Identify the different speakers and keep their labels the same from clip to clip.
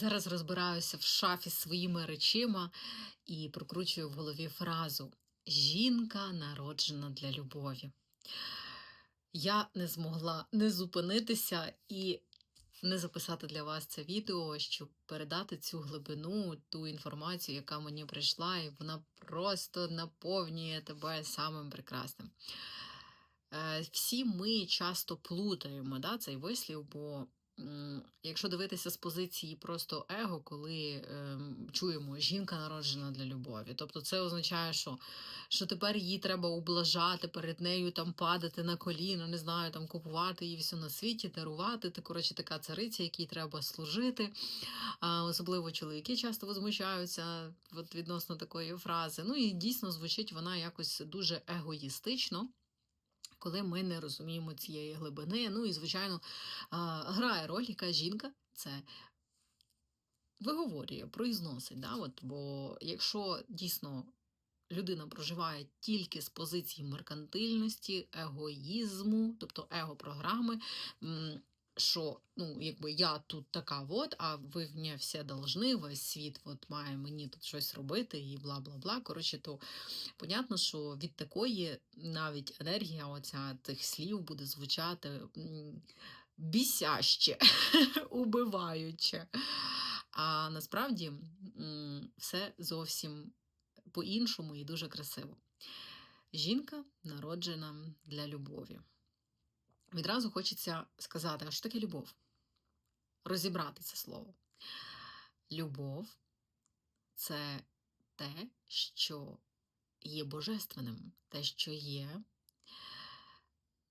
Speaker 1: Зараз розбираюся в шафі своїми речима і прокручую в голові фразу Жінка народжена для любові. Я не змогла не зупинитися і не записати для вас це відео, щоб передати цю глибину, ту інформацію, яка мені прийшла, і вона просто наповнює тебе самим прекрасним. Е, Всі ми часто плутаємо да, цей вислів, бо якщо дивитися з позиції просто его, коли ем, чуємо жінка народжена для любові, тобто це означає, що, що тепер їй треба ублажати перед нею, там падати на коліна, не знаю, там купувати їй все на світі, дарувати. Ти, коротше, така цариця, якій треба служити. Особливо чоловіки часто возмущаються от, відносно такої фрази. Ну і дійсно звучить вона якось дуже егоїстично коли ми не розуміємо цієї глибини. Ну і, звичайно, грає роль, яка жінка це виговорює, произносить. Да? От, бо якщо дійсно людина проживає тільки з позиції меркантильності, егоїзму, тобто его-програми, що ну, якби я тут така от, а ви в мені все должны, весь світ от має мені тут щось робити і бла бла бла. Коротше, то понятно, що від такої навіть енергія оця тих слів буде звучати бісяще, убиваюче. А насправді все зовсім по-іншому і дуже красиво. Жінка народжена для любові. Відразу хочеться сказати, а що таке любов? Розібрати це слово. Любов це те, що є божественним, те, що є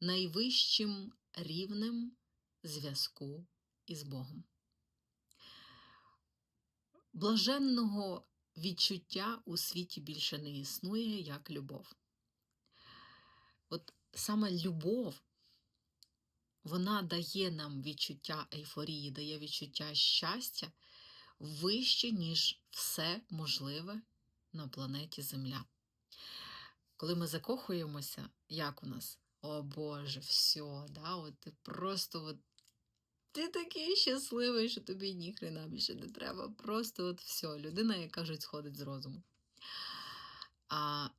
Speaker 1: найвищим рівнем зв'язку із Богом. Блаженного відчуття у світі більше не існує, як любов. От саме любов вона дає нам відчуття ейфорії, дає відчуття щастя вище, ніж все можливе на планеті Земля. Коли ми закохуємося, як у нас? О Боже, все, да, от ти просто от, ти такий щасливий, що тобі ніхрена більше не треба. Просто от все, людина, як кажуть, сходить з розуму. А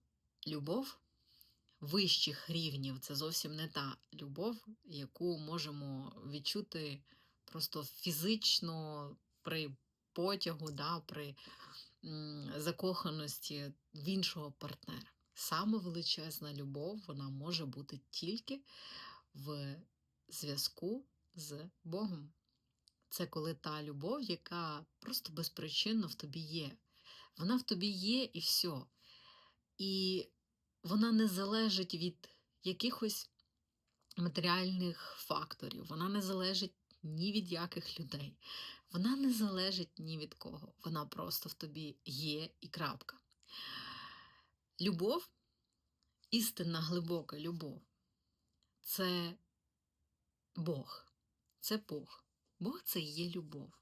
Speaker 1: любов вищих рівнів це зовсім не та любов, яку можемо відчути просто фізично при потягу, да, при закоханості в іншого партнера. Саме величезна любов вона може бути тільки в зв'язку з Богом. Це коли та любов, яка просто безпричинно в тобі є. Вона в тобі є і все. І вона не залежить від якихось матеріальних факторів, вона не залежить ні від яких людей, вона не залежить ні від кого. Вона просто в тобі є і крапка. Любов, істинна глибока любов це Бог. Це Бог. Бог це є любов.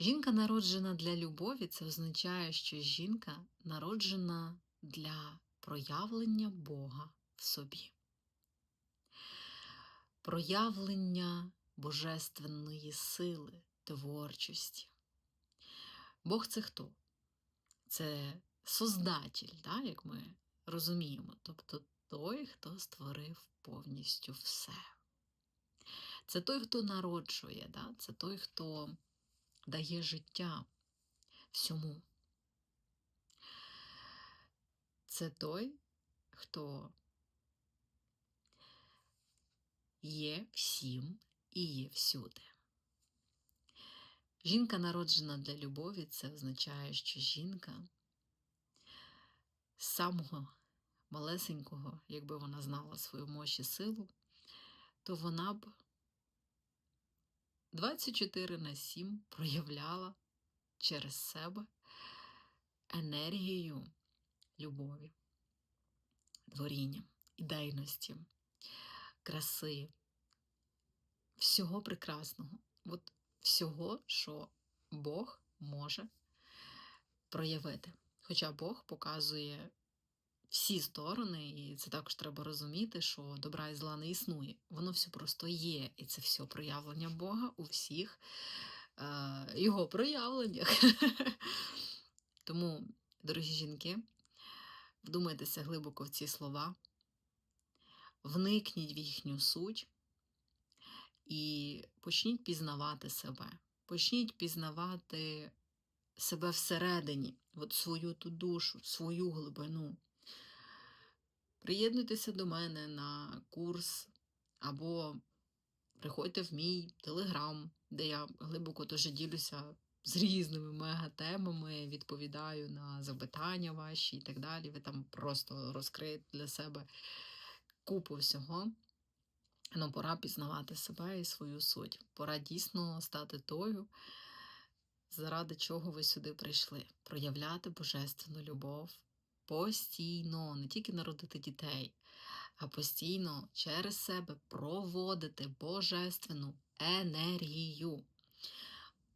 Speaker 1: Жінка народжена для любові, це означає, що жінка народжена для проявлення Бога в собі, проявлення божественної сили, творчості. Бог це хто? Це Создатель, да, як ми розуміємо, тобто той, хто створив повністю все. Це той, хто народжує, да? це той, хто дає життя всьому. Це той, хто є всім і є всюди. Жінка народжена для любові, це означає, що жінка з самого малесенького, якби вона знала свою мощь і силу, то вона б 24 на 7 проявляла через себе енергію любові, творіння, ідейності, краси, всього прекрасного, от всього, що Бог може проявити. Хоча Бог показує всі сторони, і це також треба розуміти, що добра і зла не існує. Воно все просто є, і це все проявлення Бога у всіх е, його проявленнях. Тому, дорогі жінки, вдумайтеся глибоко в ці слова, вникніть в їхню суть і почніть пізнавати себе. Почніть пізнавати себе всередині, от свою ту душу, свою глибину. Приєднуйтеся до мене на курс або приходьте в мій телеграм, де я глибоко теж ділюся з різними мега-темами, відповідаю на запитання ваші і так далі. Ви там просто розкриєте для себе купу всього. Ну, пора пізнавати себе і свою суть. Пора дійсно стати тою, заради чого ви сюди прийшли. Проявляти божественну любов постійно, не тільки народити дітей, а постійно через себе проводити божественну енергію.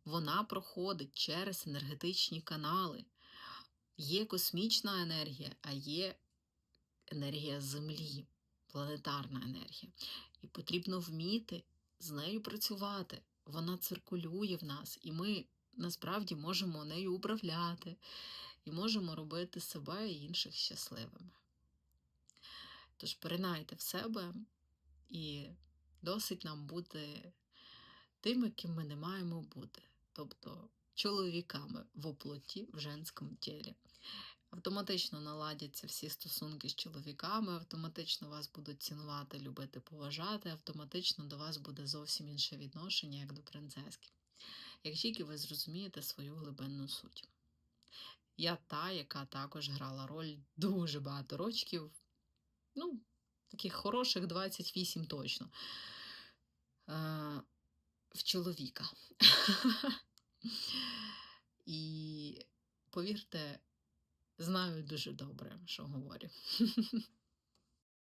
Speaker 1: Вона проходить через енергетичні канали. Є космічна енергія, а є енергія Землі, планетарна енергія. І потрібно вміти з нею працювати. Вона циркулює в нас, і ми насправді можемо нею управляти і можемо робити себе і інших щасливими. Тож поринайте в себе і досить нам бути тими, ким ми не маємо бути, тобто чоловіками в оплоті в женському тілі. Автоматично наладяться всі стосунки з чоловіками, автоматично вас будуть цінувати, любити, поважати, автоматично до вас буде зовсім інше відношення, як до принцески. Як тільки ви зрозумієте свою глибинну суть. Я та, яка також грала роль дуже багато рочків, ну, таких хороших 28 точно. В чоловіка. І повірте, знаю дуже добре, що говорю.